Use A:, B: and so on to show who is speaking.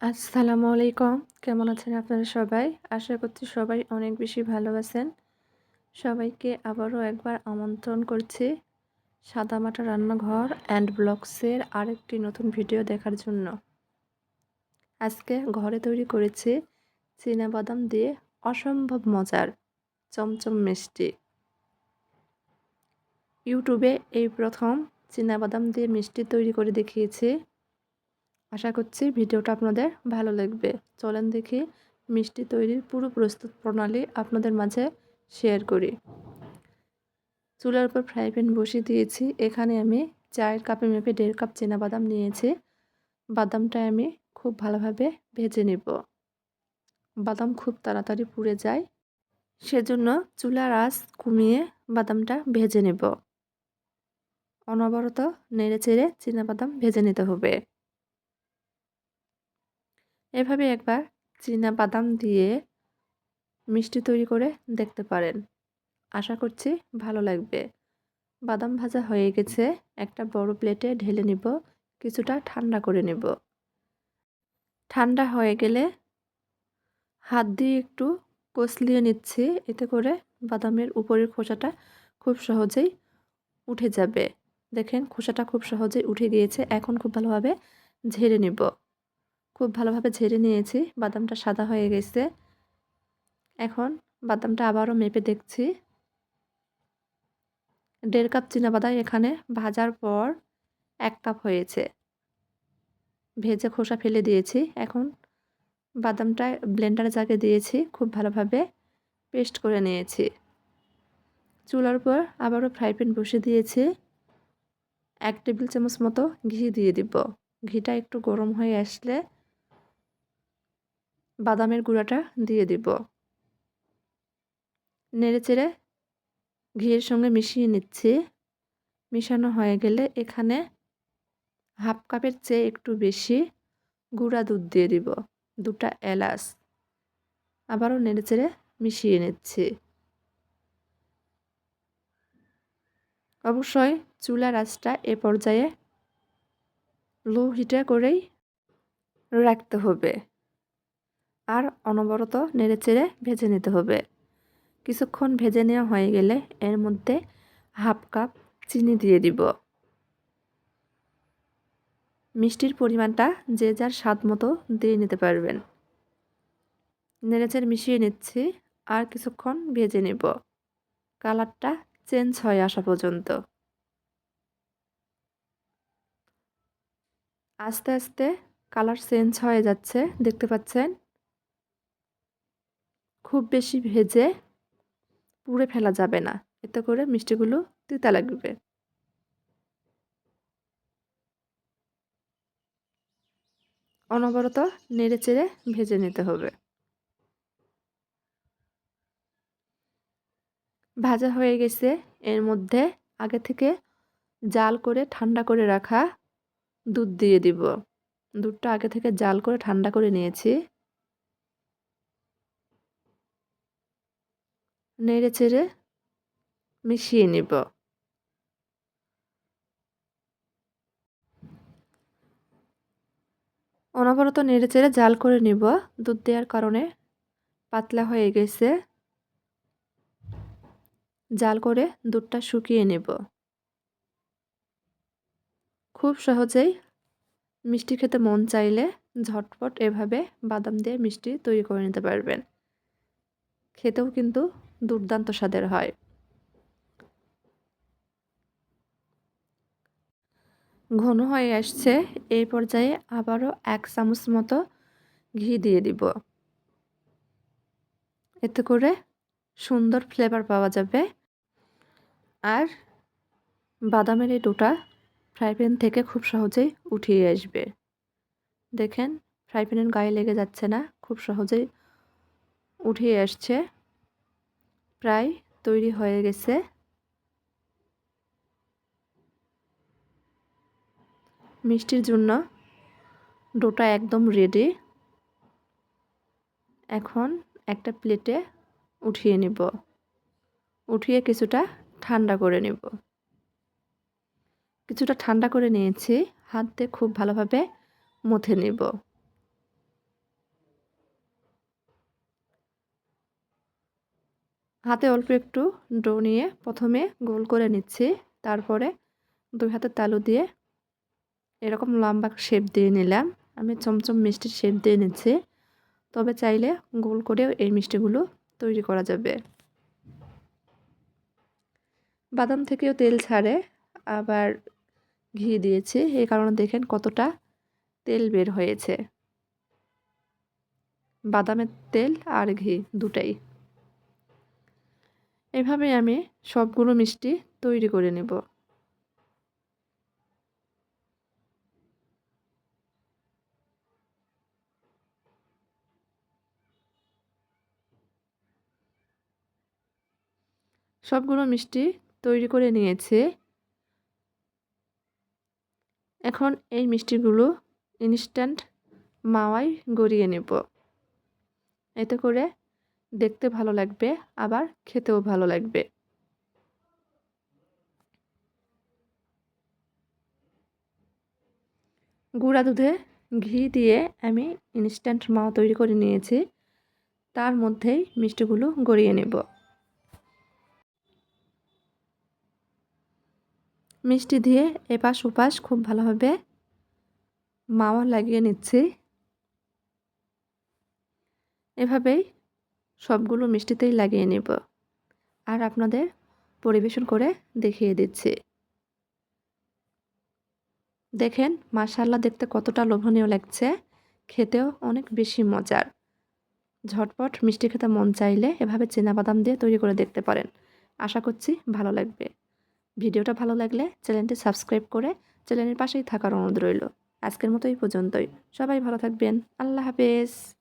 A: আসসালামু আলাইকুম। কেমন আছেন আপনারা সবাই? আশা করছি সবাই অনেক বেশি ভালো আছেন। সবাইকে আবারও একবার আমন্ত্রণ করছি সাদামাটা রান্নাঘর অ্যান্ড ব্লগসের আরেকটি নতুন ভিডিও দেখার জন্য। আজকে ঘরে তৈরি করেছি বাদাম দিয়ে অসম্ভব মজার চমচম মিষ্টি। ইউটিউবে এই প্রথম বাদাম দিয়ে মিষ্টি তৈরি করে দেখিয়েছি। আশা করছি ভিডিওটা আপনাদের ভালো লাগবে। চলেন দেখি মিষ্টি তৈরির পুরো প্রস্তুত প্রণালী আপনাদের মাঝে শেয়ার করি। চুলার উপর ফ্রাই প্যান বসিয়ে দিয়েছি। এখানে আমি চায়ের কাপে মেপে দেড় কাপ বাদাম নিয়েছি। বাদামটা আমি খুব ভালোভাবে ভেজে নেব। বাদাম খুব তাড়াতাড়ি পুড়ে যায়। সেজন্য চুলার আঁচ কমিয়ে বাদামটা ভেজে নেব। অনবরত নেড়ে চেড়ে বাদাম ভেজে নিতে হবে। এভাবে একবার চীনা বাদাম দিয়ে মিষ্টি তৈরি করে দেখতে পারেন। আশা করছি ভালো লাগবে। বাদাম ভাজা হয়ে গেছে, একটা বড় প্লেটে ঢেলে নিব, কিছুটা ঠান্ডা করে নেব। ঠান্ডা হয়ে গেলে হাত দিয়ে একটু কষলিয়ে নিচ্ছি, এতে করে বাদামের উপরের খোসাটা খুব সহজেই উঠে যাবে। দেখেন খোসাটা খুব সহজেই উঠে গিয়েছে, এখন খুব ভালোভাবে ঝেড়ে নিব। খুব ভালোভাবে ঝেড়ে নিয়েছি। বাদামটা সাদা হয়ে গেছে। এখন বাদামটা আবারও মেপে দেখছি। দেড় কাপ বাদাম এখানে ভাজার পর এক কাপ হয়েছে। ভেজে খোসা ফেলে দিয়েছি। এখন বাদামটা ব্লেন্ডার জাগে দিয়েছি। খুব ভালোভাবে পেস্ট করে নিয়েছি। চুলার পর আবারও ফ্রাই প্যান বসে দিয়েছি। এক টেবিল চামচ মতো ঘি দিয়ে দিব। ঘিটা একটু গরম হয়ে আসলে বাদামের গুঁড়াটা দিয়ে দিব। নেড়ে চেড়ে ঘিয়ের সঙ্গে মিশিয়ে নিচ্ছি। মিশানো হয়ে গেলে এখানে হাফ কাপের চেয়ে একটু বেশি গুঁড়া দুধ দিয়ে দিব, দুটা এলাচ। আবারও নেড়ে চেড়ে মিশিয়ে নিচ্ছি। অবশ্যই চুলা আঁচটা এ পর্যায়ে লো হিটে করেই রাখতে হবে। আর অনবরত নেড়েচেড়ে ভেজে নিতে হবে। কিছুক্ষণ ভেজে নেওয়া হয়ে গেলে এর মধ্যে হাফ কাপ চিনি দিয়ে দিব। মিষ্টির পরিমাণটা যে যার স্বাদ মতো দিয়ে নিতে পারবেন। নেড়েচেড়ে মিশিয়ে নিচ্ছি আর কিছুক্ষণ ভেজে নেব। কালারটা চেঞ্জ হয়ে আসা পর্যন্ত। আস্তে আস্তে কালার চেঞ্জ হয়ে যাচ্ছে, দেখতে পাচ্ছেন? খুব বেশি ভেজে পুড়ে ফেলা যাবে না। এতে করে মিষ্টিগুলো তিতা লাগবে। অনবরত নেড়ে চেড়ে ভেজে নিতে হবে। ভাজা হয়ে গেছে। এর মধ্যে আগে থেকে জাল করে ঠান্ডা করে রাখা দুধ দিয়ে দিব। দুধটা আগে থেকে জাল করে ঠান্ডা করে নিয়েছি। নেড়ে চেড়ে মিশিয়ে নিব অনবরত নেড়ে চেড়ে জাল করে নিব। দুধ দেওয়ার কারণে পাতলা হয়ে গেছে। জাল করে দুধটা শুকিয়ে নেব। খুব সহজেই মিষ্টি খেতে মন চাইলে ঝটপট এভাবে বাদাম দিয়ে মিষ্টি তৈরি করে নিতে পারবেন। খেতেও কিন্তু দুর্দান্ত স্বাদের হয়। ঘন হয়ে আসছে, এই পর্যায়ে আবারও এক চামচ মতো ঘি দিয়ে দিব। এতে করে সুন্দর ফ্লেভার পাওয়া যাবে। আর বাদামের এই ডোটা ফ্রাই প্যান থেকে খুব সহজেই উঠিয়ে আসবে। দেখেন, ফ্রাই প্যানের গায়ে লেগে যাচ্ছে না, খুব সহজেই উঠিয়ে আসছে। প্রায় তৈরি হয়ে গেছে। মিষ্টির জন্য ডোটা একদম রেডি এখন একটা প্লেটে উঠিয়ে নিব। উঠিয়ে কিছুটা ঠান্ডা করে নেব। কিছুটা ঠান্ডা করে নিয়েছি। হাত দিয়ে খুব ভালোভাবে মুথে নেব। হাতে অল্প একটু ডো নিয়ে প্রথমে গোল করে নিচ্ছি। তারপরে দুই হাতে তালু দিয়ে এরকম লম্বা শেপ দিয়ে নিলাম। আমি চমচম মিষ্টির শেপ দিয়ে নিচ্ছি। তবে চাইলে গোল করেও এই মিষ্টিগুলো তৈরি করা যাবে। বাদাম থেকেও তেল ছাড়ে, আবার ঘি দিয়েছি। এই কারণে দেখেন কতটা তেল বের হয়েছে। বাদামের তেল আর ঘি দুটাই। এভাবে আমি সবগুলো মিষ্টি তৈরি করে নেব। সবগুলো মিষ্টি তৈরি করে নিয়েছে। এখন এই মিষ্টিগুলো ইনস্ট্যান্ট মাওয়াই গড়িয়ে নেব। এতে করে দেখতে ভালো লাগবে, আবার খেতেও ভালো লাগবে। গুঁড়া দুধে ঘি দিয়ে আমি ইনস্ট্যান্ট মাওয়া তৈরি করে নিয়েছি। তার মধ্যেই মিষ্টিগুলো গড়িয়ে নেব। মিষ্টি দিয়ে এপাশ ওপাশ খুব ভালোভাবে মাওয়া লাগিয়ে নিচ্ছি। এভাবেই সবগুলো মিষ্টিতেই লাগিয়ে নেব। আর আপনাদের পরিবেশন করে দেখিয়ে দিচ্ছি। দেখেন মাশাল্লাহ দেখতে কতটা লোভনীয় লাগছে। খেতেও অনেক বেশি মজার। ঝটপট মিষ্টি খেতে মন চাইলে এভাবে বাদাম দিয়ে তৈরি করে দেখতে পারেন। আশা করছি ভালো লাগবে। ভিডিওটা ভালো লাগলে চ্যানেলটি সাবস্ক্রাইব করে চ্যানেলের পাশেই থাকার অনুরোধ রইল। আজকের মতো এই পর্যন্তই। সবাই ভালো থাকবেন। আল্লাহ হাফেজ।